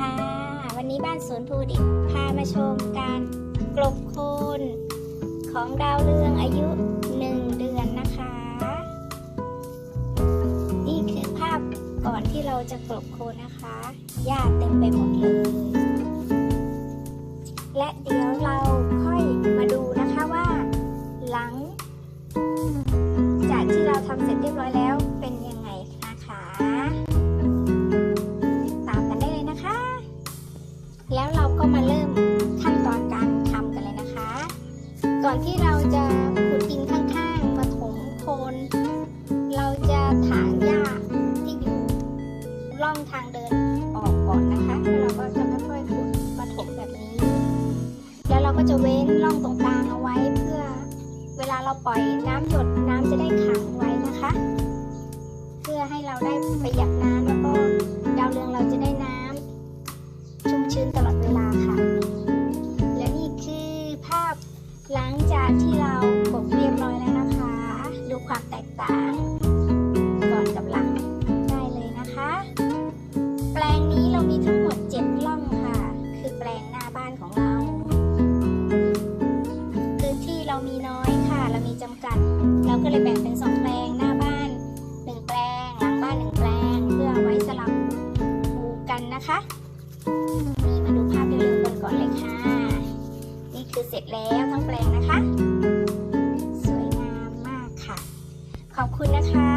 ค่ะ วันนี้บ้านสวนภูดิบพามาชมการกลบโคนของดาวเรืองอายุหนึ่งเดือนนะคะ นี่คือภาพก่อนที่เราจะกลบโคนนะคะหญ้าเต็มไปหมดเลย และเดี๋ยวเรา แล้วเราก็มาเริ่มขั้นตอนการทำกันเลยนะคะ ก่อนที่เราจะขุดดินข้างๆมาถมโคนเราจะถางหญ้าที่อยู่ร่องทางเดินออกก่อนนะคะแล้วเราก็จะค่อยๆขุดมาถมแบบนี้ แล้วเราก็จะเว้นร่องตรงกลางเอาไว้เพื่อ เวลาเราปล่อยน้ำหยดน้ำจะได้ขัง ชุ่มชื้นตลอดเวลาค่ะ และนี่คือภาพหลังจากที่เรากบเรียบร้อยแล้วนะคะ ดูความแตกต่างก่อนกับหลังได้เลยนะคะ แปลงนี้เรามีทั้งหมด7ร่องค่ะ คือแปลงหน้าบ้านของเราพื้นที่เรามีน้อยค่ะ เรามีจำกัด เราก็เลยแบ่งเป็นสองแปลงหน้าบ้านหนึ่งแปลงหลังบ้านหนึ่งแปลงเพื่อไว้สลับปูกันนะคะนี่ คือเสร็จแล้วทั้งแปลงนะคะ สวยงามมากค่ะ ขอบคุณนะคะ